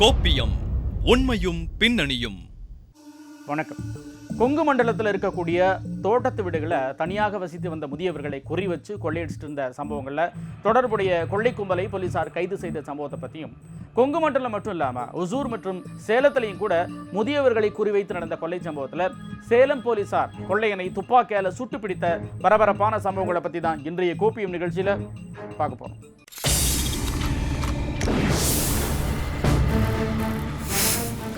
கோப்பியம் உண்மையும் பின்னணியும். வணக்கம். கொங்கு மண்டலத்தில் இருக்கக்கூடிய தோட்டத்து வீடுகளை தனியாக வசித்து வந்த முதியவர்களை குறி வச்சு கொள்ளையடிச்சிட்டு இருந்த சம்பவங்களில் தொடர்புடைய கொள்ளை கும்பலை போலீசார் கைது செய்த சம்பவத்தை பற்றியும் கொங்கு மண்டலம் மட்டும் இல்லாமல் ஒசூர் மற்றும் சேலத்திலையும் கூட முதியவர்களை குறிவைத்து நடந்த கொள்ளை சம்பவத்தில் சேலம் போலீசார் கொள்ளையனை துப்பாக்கியால் சுட்டு பிடித்த பரபரப்பான சம்பவங்களை பற்றி தான் இன்றைய கோப்பியம் நிகழ்ச்சியில் பார்க்க போகிறோம்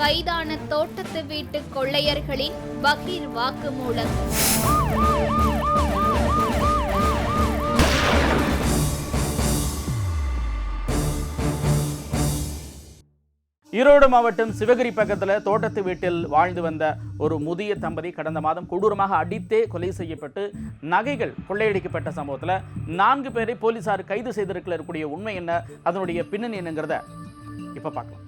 கைதான தோட்டத்து வீட்டு கொள்ளையர்களின் பகீர் வாக்குமூலம். ஈரோடு மாவட்டம் சிவகிரி பக்கத்தில் தோட்டத்து வீட்டில் வாழ்ந்து வந்த ஒரு முதிய தம்பதி கடந்த மாதம் கொடூரமாக அடித்தே கொலை செய்யப்பட்டு நகைகள் கொள்ளையடிக்கப்பட்ட சம்பவத்தில் நான்கு பேரை போலீசார் கைது செய்திருக்கக்கூடிய உண்மை என்ன? அதனுடைய பின்னணி என்னங்கிறத இப்போ பார்க்கலாம்.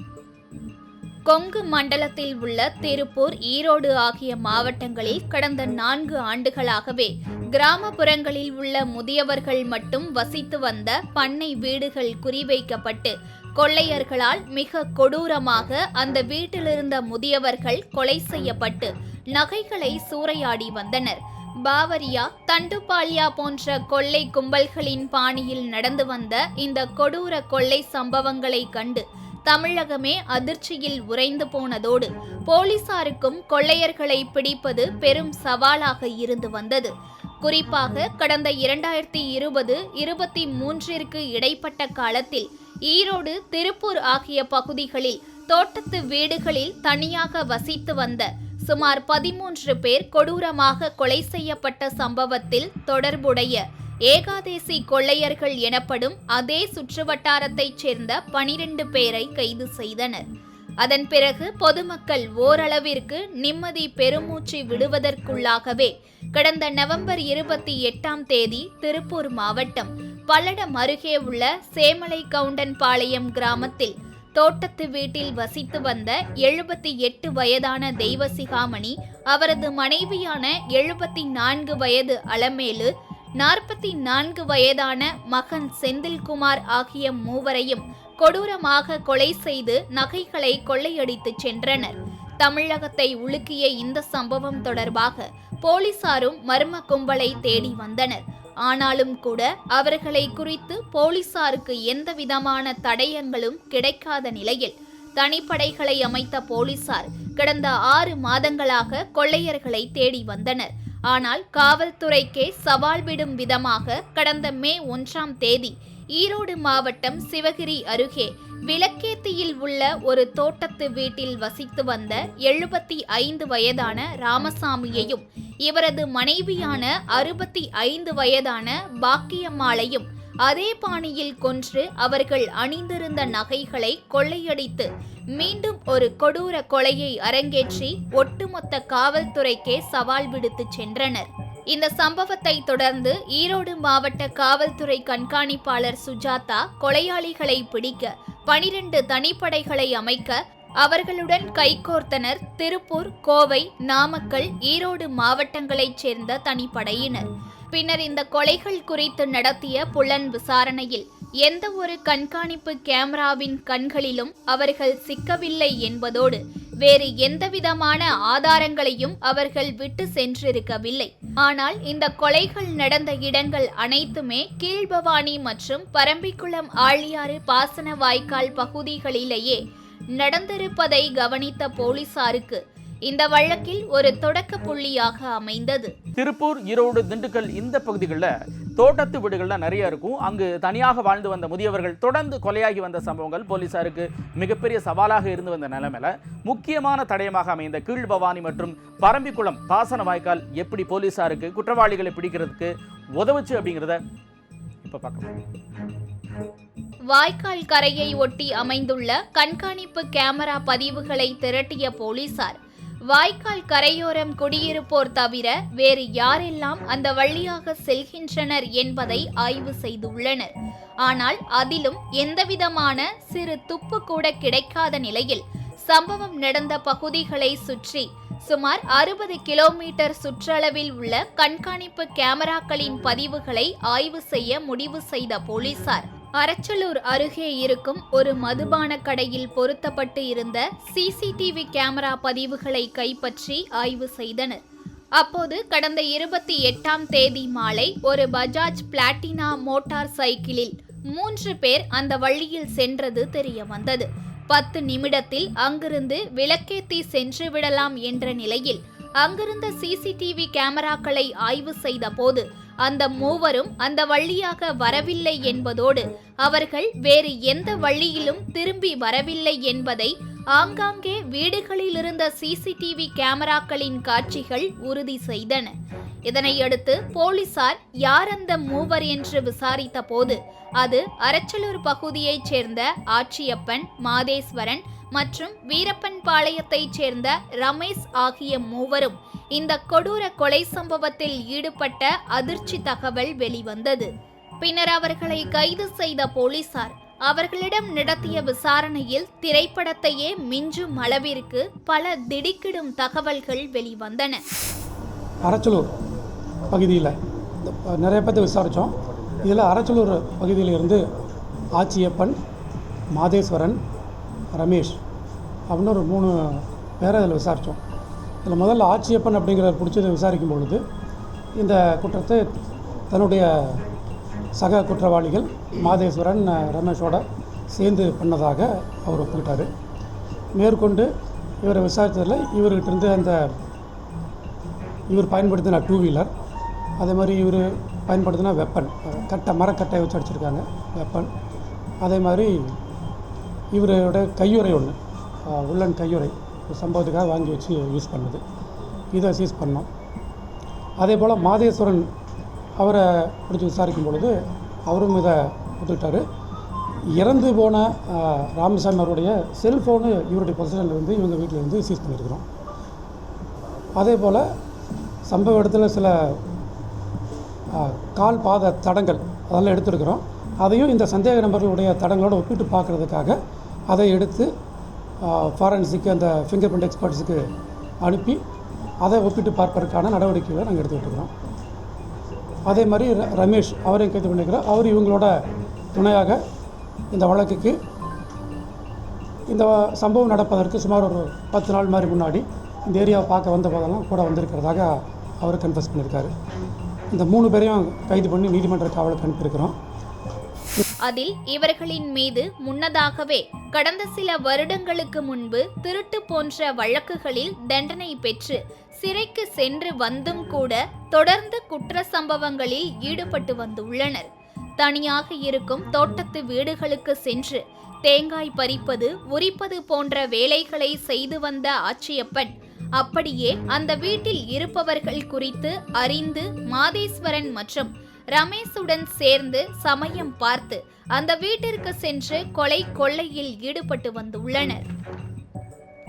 கொங்கு மண்டலத்தில் உள்ள திருப்பூர் ஈரோடு ஆகிய மாவட்டங்களில் கடந்த நான்கு ஆண்டுகளாகவே கிராமப்புறங்களில் உள்ள முதியவர்கள் மட்டும் வசித்து வந்த பண்ணை வீடுகள் குறிவைக்கப்பட்டு கொள்ளையர்களால் மிக கொடூரமாக அந்த வீட்டிலிருந்த முதியவர்கள் கொலை செய்யப்பட்டு நகைகளை சூறையாடி வந்தனர். பாவரியா தண்டுபாலியா போன்ற கொள்ளை கும்பல்களின் பாணியில் நடந்து வந்த இந்த கொடூர கொள்ளை சம்பவங்களை கண்டு தமிழகமே அதிர்ச்சியில் உறைந்து போனதோடு போலீசாருக்கும் கொள்ளையர்களை பிடிப்பது பெரும் சவாலாக இருந்து வந்தது. குறிப்பாக கடந்த இரண்டாயிரத்தி இருபது இருபத்தி மூன்றிற்கு இடைப்பட்ட காலத்தில் ஈரோடு திருப்பூர் ஆகிய பகுதிகளில் தோட்டத்து வீடுகளில் தனியாக வசித்து வந்த சுமார் பதிமூன்று பேர் கொடூரமாக கொலை செய்யப்பட்ட சம்பவத்தில் தொடர்புடைய ஏகாதேசி கொள்ளையர்கள் எனப்படும் அதே சுற்றுவட்டாரத்தைச் சேர்ந்த பனிரெண்டு பேரை கைது செய்தனர். அதன் பிறகு பொதுமக்கள் ஓரளவிற்கு நிம்மதி பெருமூச்சு விடுவதற்குள்ளாகவே கடந்த நவம்பர் இருபத்தி எட்டாம் தேதி திருப்பூர் மாவட்டம் பல்லடம் அருகே உள்ள சேமலை கவுண்டன்பாளையம் கிராமத்தில் தோட்டத்து வீட்டில் வசித்து வந்த எழுபத்தி எட்டு வயதான தெய்வசிகாமணி அவரது மனைவியான எழுபத்தி நான்கு வயது அலமேலு நாற்பத்தி நான்கு வயதான மகன் செந்தில்குமார் ஆகிய மூவரையும் கொடூரமாக கொலை செய்து நகைகளை கொள்ளையடித்துச் சென்றனர். தமிழகத்தை உலுக்கிய இந்த சம்பவம் தொடர்பாக போலீசாரும் மர்ம கும்பலை தேடி வந்தனர். ஆனாலும் கூட அவர்களை குறித்து போலீசாருக்கு எந்த விதமான தடயங்களும் கிடைக்காத நிலையில் தனிப்படைகளை அமைத்த போலீசார் கடந்த ஆறு மாதங்களாக கொள்ளையர்களை தேடி வந்தனர். ஆனால் காவல்துறைக்கே சவால் விடும் விதமாக கடந்த மே ஒன்றாம் தேதி ஈரோடு மாவட்டம் சிவகிரி அருகே விளக்கேத்தியில் உள்ள ஒரு தோட்டத்து வீட்டில் வசித்து வந்த எழுபத்தி ஐந்து வயதான ராமசாமியையும் இவரது மனைவியான அறுபத்தி ஐந்து வயதான பாக்கியம்மாளையும் அதே பாணியில் கொன்று அவர்கள் அணிந்திருந்த நகைகளை கொள்ளையடித்து மீண்டும் ஒரு கொடூர கொலையை அரங்கேற்றி ஒட்டுமொத்த காவல்துறைக்கே சவால் விடுத்து சென்றனர். இந்த சம்பவத்தை தொடர்ந்து ஈரோடு மாவட்ட காவல்துறை கண்காணிப்பாளர் சுஜாதா கொலையாளிகளை பிடிக்க பனிரெண்டு தனிப்படைகளை அமைக்க அவர்களுடன் கைகோர்த்தனர். திருப்பூர் கோவை நாமக்கல் ஈரோடு மாவட்டங்களைச் சேர்ந்த தனிப்படையினர். பின்னர் இந்த கொலைகள் குறித்து நடத்திய புலன் விசாரணையில் எந்த ஒரு கண்காணிப்பு கேமராவின் கண்களிலும் அவர்கள் சிக்கவில்லை என்பதோடு வேறு எந்தவிதமான ஆதாரங்களையும் அவர்கள் விட்டு சென்றிருக்கவில்லை. ஆனால் இந்த கொலைகள் நடந்த இடங்கள் அனைத்துமே கீழ்பவானி மற்றும் பரம்பிக்குளம் ஆழியாறு பாசன வாய்க்கால் பகுதிகளிலேயே நடந்திருப்பதை கவனித்த போலீசாருக்கு இந்த வழக்கில் ஒரு தொடக்க புள்ளியாக அமைந்தது. திருப்பூர் ஈரோடு திண்டுக்கல் இந்த பகுதிகளில் தோட்டத்து வீடுகள்லாம் நிறைய இருக்கும். அங்கு தனியாக வாழ்ந்து வந்த முதியவர்கள் தொடர்ந்து கொலையாகி வந்த சம்பவங்கள் போலீசாருக்கு மிகப்பெரிய சவாலாக இருந்து வந்த நிலைமையில முக்கியமான தடயமாக அமைந்த கீழ்பவானி மற்றும் பரம்பிக்குளம் பாசன வாய்க்கால் எப்படி போலீசாருக்கு குற்றவாளிகளை பிடிக்கிறதுக்கு உதவுச்சு அப்படிங்கிறத இப்போ பார்க்கலாம். வாய்க்கால் கரையை ஒட்டி அமைந்துள்ள கண்காணிப்பு கேமரா பதிவுகளை திரட்டிய போலீசார் வாய்க்கால் கரையோரம் குடியிருப்போர் தவிர வேறு யாரெல்லாம் அந்த வழியாக செல்கின்றனர் என்பதை ஆய்வு செய்துள்ளனர். ஆனால் அதிலும் எந்தவிதமான சிறு துப்பு கூட கிடைக்காத நிலையில் சம்பவம் நடந்த பகுதிகளை சுற்றி சுமார் அறுபது கிலோமீட்டர் சுற்றளவில் உள்ள கண்காணிப்பு கேமராக்களின் பதிவுகளை ஆய்வு செய்ய முடிவு செய்த போலீசார். அரச்சலூர் அருகே இருக்கும் ஒரு மதுபான கடையில் பொருத்தப்பட்டு இருந்த சிசிடிவி கேமரா பதிவுகளை கைப்பற்றி ஆய்வு செய்தனர். அப்போது கடந்த இருபத்தி எட்டாம் தேதி மாலை ஒரு பஜாஜ் பிளாட்டினா மோட்டார் சைக்கிளில் மூன்று பேர் அந்த வழியில் சென்றது தெரிய வந்தது பத்து நிமிடத்தில் அங்கிருந்து விளக்கேத்தி சென்று விடலாம் என்ற நிலையில் அங்கிருந்த சிசிடிவி கேமராக்களை ஆய்வு செய்த போது அந்த மூவரும் அந்த வழியாக வரவில்லை என்பதோடு அவர்கள் வேறு எந்த வழியிலும் திரும்பி வரவில்லை என்பதை ஆங்காங்கே வீடுகளில் இருந்த சிசிடிவி கேமராக்களின் காட்சிகள் உறுதி செய்தன. இதனையடுத்து போலீசார் யார் அந்த மூவர் என்று விசாரித்த போது அது அரச்சலூர் பகுதியைச் சேர்ந்த ஆட்சியப்பன் மாதேஸ்வரன் மற்றும் வீரப்பன் பாளையத்தைச் சேர்ந்த ரமேஷ் ஆகிய மூவரும் இந்த கொடூர கொலை சம்பவத்தில் ஈடுபட்ட அதிர்ச்சி தகவல் வெளிவந்தது. பின்னர் அவர்களை கைது செய்த போலீசார் அவர்களிடம் நடத்திய விசாரணையில் திரைப்படத்தையே மிஞ்சும் அளவிற்கு பல திடுக்கிடும் தகவல்கள் வெளிவந்தன. அரச்சலூர். பகுதியில். நிறைய பேர்த்த விசாரித்தோம் இதில் அரச்சலூர் பகுதியில் இருந்து ஆச்சியப்பன் மாதேஸ்வரன் ரமேஷ் அப்படின்னு ஒரு மூணு பேரை இதில் விசாரித்தோம் இதில் முதல்ல ஆச்சியப்பன் அப்படிங்கிறத பிடிச்சதை விசாரிக்கும் பொழுது இந்த குற்றத்தை தன்னுடைய சக குற்றவாளிகள் மாதேஸ்வரன் ரமேஷோட சேர்ந்து பண்ணதாக அவர் ஒப்புக்கிட்டார் மேற்கொண்டு இவரை விசாரித்ததில் இவர்கிட்ட இருந்து அந்த இவர் பயன்படுத்தின டூ வீலர் அதே மாதிரி இவர் பயன்படுத்தினா வெப்பன் கட்டை மரக்கட்டையை வச்சு அடிச்சிருக்காங்க வெப்பன் அதே மாதிரி இவரோட கையுறை ஒன்று உள்ளன் கையுறை சம்பவத்துக்காக வாங்கி வச்சு யூஸ் பண்ணுது. இதை சீஸ் பண்ணோம். அதே போல் மாதேஸ்வரன் அவரை பிடிச்சி விசாரிக்கும் பொழுது அவரும் இதை ஒத்துக்கிட்டாரு இறந்து போன ராமசாமி அவருடைய செல்ஃபோனு இவருடைய பொசிஷனில் வந்து இவங்க வீட்டில் வந்து சீஸ் பண்ணியிருக்கிறோம். அதே போல் சம்பவ இடத்துல சில கால் பாத தடங்கள் அதெல்லாம் எடுத்துருக்குறோம். அதையும் இந்த சந்தேக நபர்களுடைய தடங்களோடு ஒப்பிட்டு பார்க்குறதுக்காக அதை எடுத்து ஃபாரன்சிக்கு அந்த ஃபிங்கர் பிரிண்ட் எக்ஸ்பர்ட்ஸுக்கு அனுப்பி அதை ஒப்பிட்டு பார்ப்பதற்கான நடவடிக்கைகளை நாங்கள் எடுத்துக்கிட்டு இருக்கிறோம் அதே மாதிரி ர- ரமேஷ் அவரையும் கைது பண்ணிக்கிறோம் அவர் இவங்களோட துணையாக இந்த வழக்குக்கு இந்த சம்பவம் நடப்பதற்கு சுமார் ஒரு பத்து நாள் மாதிரி முன்னாடி இந்த ஏரியாவை பார்க்க வந்த போதெல்லாம் கூட வந்திருக்கிறதாக அவர் கன்ஃபஸ் பண்ணியிருக்காரு. இந்த மூணு பேரையும் கைது பண்ணி நீதிமன்ற காவலுக்கு அனுப்பியிருக்கிறோம். அதில் இவர்களின் மீது முன்னதாகவே கடந்த சில வருடங்களுக்கு முன்பு திருட்டு போன்ற வழக்குகளில் தண்டனை பெற்று சிறைக்கு சென்று வந்தும் கூட தொடர்ந்து குற்ற சம்பவங்களில் ஈடுபட்டு வந்துள்ளனர். தனியாக இருக்கும் தோட்டத்து வீடுகளுக்கு சென்று தேங்காய் பறிப்பது உரிப்பது போன்ற வேலைகளை செய்து வந்த ஆச்சியப்பன் அப்படியே அந்த வீட்டில் இருப்பவர்கள் குறித்து அறிந்து மாதேஸ்வரன் மற்றும் ரமேஷுடன் சேர்ந்து சமயம் பார்த்து அந்த வீட்டிற்கு சென்று கொலை கொள்ளையில் ஈடுபட்டு வந்துள்ளனர்.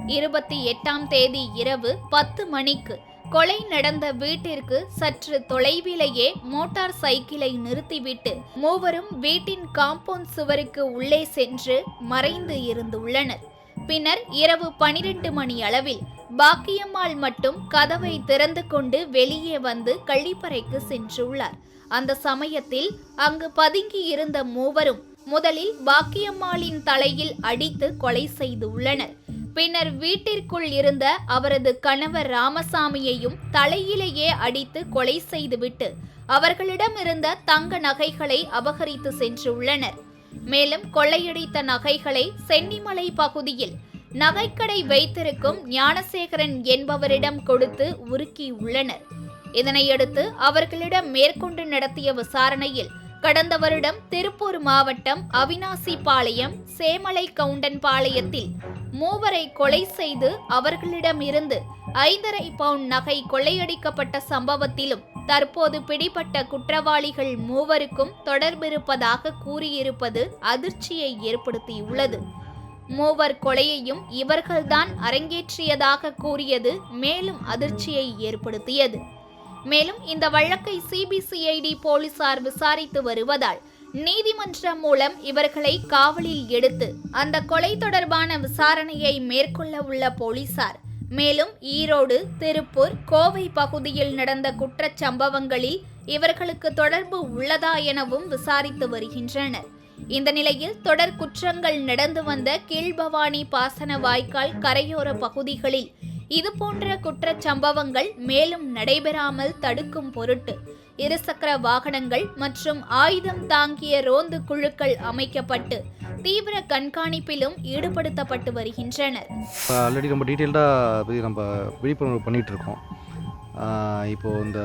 இருபத்தி எட்டாம் தேதி இரவு பத்து மணிக்கு கொலை நடந்த வீட்டிற்கு சற்று தொலைவிலேயே மோட்டார் சைக்கிளை நிறுத்திவிட்டு மூவரும் வீட்டின் காம்பவுண்ட் சுவருக்கு உள்ளே சென்று மறைந்து இருந்துள்ளனர். பின்னர் இரவு பனிரெண்டு மணி அளவில் பாக்கியம்மாள் மட்டும் கதவை திறந்து கொண்டு வெளியே வந்து கழிப்பறைக்கு சென்றுள்ளார். அந்த சமயத்தில் அங்கு பதுங்கி இருந்த மூவரும் முதலில் பாக்கியம்மாளின் தலையில் அடித்து கொலை செய்துள்ளனர் பின்னர் வீட்டிற்குள் இருந்த அவரது கணவர் ராமசாமியையும் தலையிலேயே அடித்து கொலை செய்துவிட்டு அவர்களிடம் இருந்த தங்க நகைகளை அபகரித்து சென்றுள்ளனர். மேலும் கொள்ளையடித்த நகைகளை சென்னிமலை பகுதியில் நகைக்கடை வைத்திருக்கும் ஞானசேகரன் என்பவரிடம் கொடுத்து உருக்கியுள்ளனர் இதனையடுத்து அவர்களிடம் மேற்கொண்டு நடத்திய விசாரணையில் கடந்த வருடம் திருப்பூர் மாவட்டம் அவினாசிபாளையம் சேமலை கவுண்டன் பாளையத்தில் மூவரை கொலை செய்து அவர்களிடமிருந்து ஐந்தரை பவுண்ட் நகை கொள்ளையடிக்கப்பட்ட சம்பவத்திலும் தற்போது பிடிபட்ட குற்றவாளிகள் மூவருக்கும் தொடர்பிருப்பதாக கூறியிருப்பது அதிர்ச்சியை ஏற்படுத்தியுள்ளது. மூவர் கொலையையும் இவர்கள்தான் அரங்கேற்றியதாக கூறியது மேலும் அதிர்ச்சியை ஏற்படுத்தியது. மேலும் இந்த வழக்கை சிபிசிஐடி போலீசார் விசாரித்து வருவதால் நீதிமன்றம் மூலம் இவர்களை காவலில் எடுத்து அந்த கொலை தொடர்பான விசாரணையை மேற்கொள்ள உள்ள போலீசார் மேலும் ஈரோடு திருப்பூர் கோவை பகுதியில் நடந்த குற்றச்சம்பவங்களில் இவர்களுக்கு தொடர்பு உள்ளதா எனவும் விசாரித்து வருகின்றனர். இந்த நிலையில் தொடர் குற்றங்கள் நடந்து வந்த கீழ்பவானி பாசன வாய்க்கால் கரையோர பகுதிகளில் இதுபோன்ற குற்றச் சம்பவங்கள் மேலும் நடைபெறாமல் தடுக்கும் பொருட்டு இருசக்கர வாகனங்கள் மற்றும் ஆயுதம் தாங்கிய ரோந்து குழுக்கள் அமைக்கப்பட்டு தீவிர கண்காணிப்பிலும் ஈடுபடுத்தப்பட்டு வருகின்றனர். ஆல்ரெடி ரொம்ப டீட்டெயில்டாக நம்ம விழிப்புணர்வு பண்ணிகிட்டு இருக்கோம். இப்போது இந்த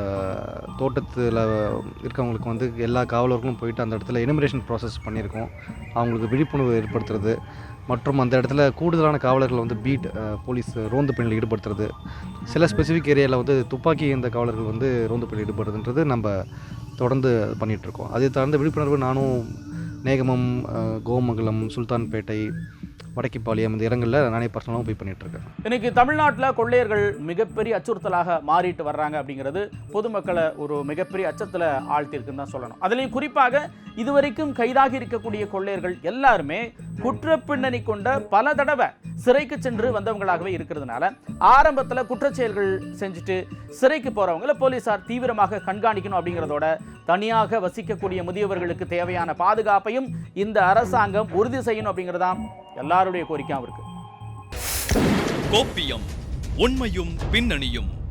தோட்டத்தில் இருக்கவங்களுக்கு வந்து எல்லா காவலர்களும் போயிட்டு அந்த இடத்துல எனிமரேஷன் ப்ராசஸ் பண்ணியிருக்கோம். அவங்களுக்கு விழிப்புணர்வு ஏற்படுத்துறது. மற்றும் அந்த இடத்துல கூடுதலான காவலர்கள் வந்து பீட் போலீஸ் ரோந்து பணியில் ஈடுபடுத்துறது. சில ஸ்பெசிஃபிக் ஏரியாவில் வந்து துப்பாக்கி இந்த காவலர்கள் வந்து ரோந்து பணியில் ஈடுபடுறதுன்றது நம்ம தொடர்ந்து பண்ணிகிட்ருக்கோம் அதை சார்ந்த விழிப்புணர்வு நானும் நேகமம் கோமங்கலம் சுல்தான்பேட்டை வடக்கிப்பாளையம் இந்த இடங்களில் நானே பர்சனலாகவும் போய் பண்ணிகிட்ருக்கேன் இன்னைக்கு தமிழ்நாட்டில் கொள்ளையர்கள் மிகப்பெரிய அச்சுறுத்தலாக மாறிட்டு வர்றாங்க அப்படிங்கிறது பொதுமக்களை ஒரு மிகப்பெரிய அச்சத்தில் ஆழ்த்தியிருக்குன்னு தான் சொல்லணும். அதுலேயும் குறிப்பாக இதுவரைக்கும் கைதாகி இருக்கக்கூடிய கொள்ளையர்கள் எல்லாருமே குற்ற பின்னணி கொண்ட பல தடவை சிறைக்கு சென்று வந்தவங்களாகவே இருக்கிறதுனால ஆரம்பத்தில் குற்றச்செயல்கள் செஞ்சுட்டு சிறைக்கு போகிறவங்கள போலீசார் தீவிரமாக கண்காணிக்கணும் அப்படிங்கிறதோட தனியாக வசிக்கக்கூடிய முதியவர்களுக்கு தேவையான பாதுகாப்பையும் இந்த அரசாங்கம் உறுதி செய்யணும் அப்படிங்கிறதாம் எல்லாருடைய கோரிக்கையும் இருக்கு. கோப்பியம் உண்மையும் பின்னணியும்.